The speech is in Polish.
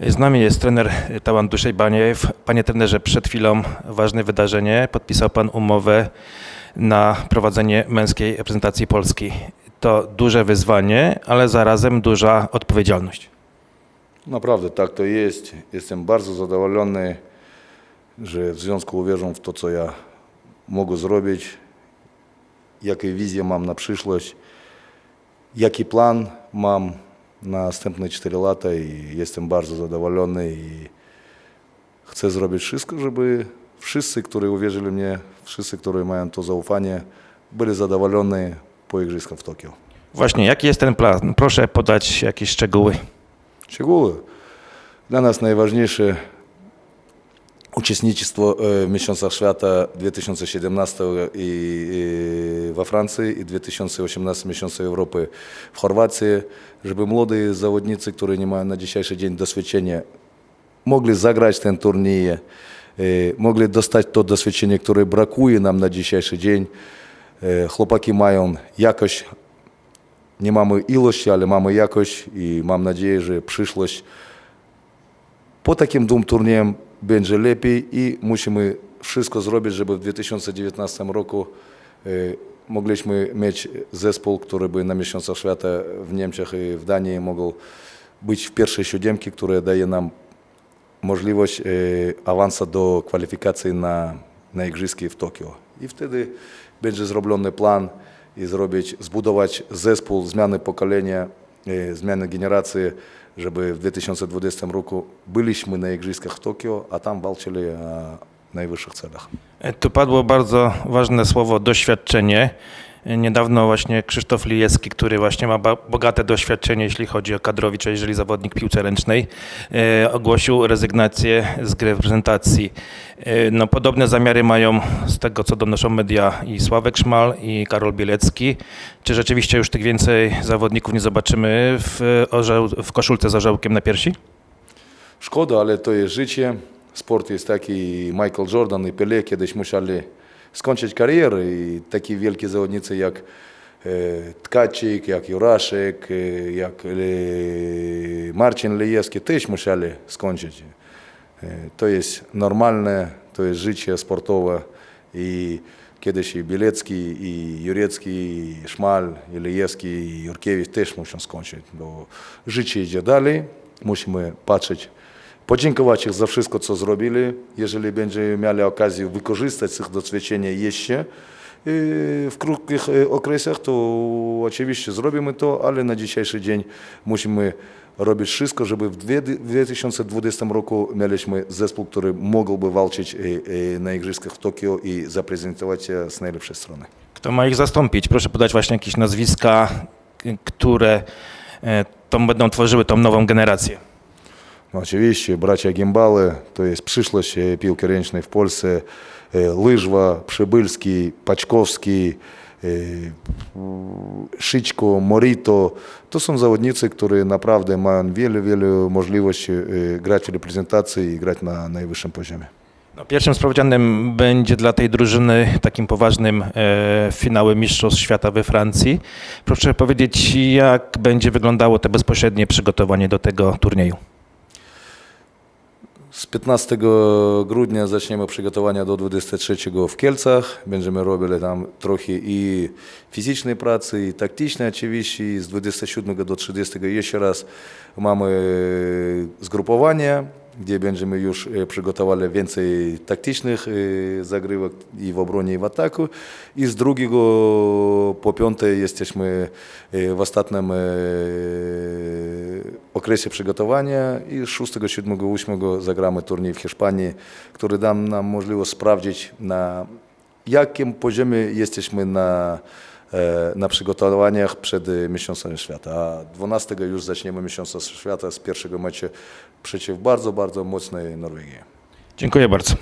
Z nami jest trener Tałan Duszej Baniew. Panie trenerze, przed chwilą ważne wydarzenie. Podpisał Pan umowę na prowadzenie męskiej reprezentacji Polski. To duże wyzwanie, ale zarazem duża odpowiedzialność. Naprawdę tak to jest. Jestem bardzo zadowolony, że w związku uwierzą w to, co ja mogę zrobić, jakie wizje mam na przyszłość, jaki plan mam na następne 4 lata i jestem bardzo zadowolony i chcę zrobić wszystko, żeby wszyscy, którzy uwierzyli mnie, wszyscy, którzy mają to zaufanie, byli zadowoleni po igrzyskach w Tokio. Właśnie, jaki jest ten plan? Proszę podać jakieś szczegóły. Szczegóły. Dla nas najważniejsze e, w Mistrzostwach Świata 2017 i, i we Francji i 2018 Mistrzostwa Europy w Chorwacji, żeby młodzi zawodnicy, którzy nie mają na dzisiejszy dzień doświadczenia, mogli zagrać ten turniej, e, mogli dostać to doświadczenie, które brakuje nam na dzisiejszy dzień. E, Chłopaki mają jakość nie mamy ilości, ale mamy jakość i mam nadzieję, że przyszłość po takim dwóm turniejom będzie lepiej i musimy wszystko zrobić, żeby w 2019 roku e, mogliśmy mieć zespół, który by na Mistrzostwach Świata w Niemczech i w Danii mógł być w pierwszej siódemce, która daje nam możliwość e, awansu do kwalifikacji na, na Igrzyski w Tokio. I wtedy będzie zrobiony plan i zrobić, zbudować zespół zmiany pokolenia, zmiany generacji, żeby w 2020 roku byliśmy na Igrzyskach w Tokio, a tam walczyli o najwyższych celach. E, Tu padło bardzo ważne słowo doświadczenie. Niedawno właśnie Krzysztof Lijewski, który właśnie ma bogate doświadczenie, jeśli chodzi o kadrowicza, jeżeli zawodnik piłce ręcznej, e, ogłosił rezygnację z gry w reprezentacji. E, No, podobne zamiary mają, z tego co donoszą media, i Sławek Szmal, i Karol Bielecki. Czy rzeczywiście już tych więcej zawodników nie zobaczymy w, orzeł, w koszulce z orzełkiem na piersi? Szkoda, ale to jest życie. Sport jest taki, Michael Jordan i Pele kiedyś musieli skończyć karierę i takie wielkie zawodnicy jak e, Tkaczyk, jak Juraszek, e, jak e, Marcin Lejewski też musieli skończyć. To jest normalne, to jest życie sportowe i kiedyś i Bielecki, i Jurecki, i Szmal, i i Jurkiewicz też muszą skończyć, bo życie idzie dalej, musimy patrzeć, podziękować ich za wszystko, co zrobili. Jeżeli będziemy mieli okazję wykorzystać ich doświadczenie jeszcze e, w krótkich e, okresach, to oczywiście zrobimy to, ale na dzisiejszy dzień musimy robić wszystko, żeby w dwie- w 2020 roku mieliśmy zespół, który mógłby walczyć e, na Igrzyskach w Tokio i zaprezentować się z najlepszej strony. Kto ma ich zastąpić? Proszę podać właśnie jakieś nazwiska, które tą będą tworzyły tą nową generację. Oczywiście, bracia Gimbały to jest przyszłość piłki ręcznej w Polsce. Łyżwa, Przybylski, Paćkowski, e, Szyczko, Morito. To są zawodnicy, którzy naprawdę mają wiele, wiele możliwości grać w reprezentacji i grać na najwyższym poziomie. Pierwszym sprawdzianem będzie dla tej drużyny takim poważnym e, finałem Mistrzostw Świata we Francji. Proszę powiedzieć, jak będzie wyglądało to bezpośrednie przygotowanie do tego turnieju? Z 15 grudnia zaczniemy przygotowania do 23 w Kielcach. Będziemy robili tam trochę i fizycznej pracy, i taktycznej oczywiście. Z 27 do 30 jeszcze raz mamy zgrupowanie, gdzie będziemy już e, przygotowali więcej taktycznych e, zagrywek i w obronie, i w ataku. I z drugiego po piąte jesteśmy e, w ostatnim e, okresie przygotowania i z 6, 7, 8 zagramy turniej w Hiszpanii, który da nam możliwość sprawdzić na jakim poziomie jesteśmy na, e, na przygotowaniach przed e, Mistrzostwem Świata. A 12 już zaczniemy Mistrzostwo Świata z pierwszego meczu przeciw bardzo, bardzo mocnej Norwegii. Dziękuję bardzo.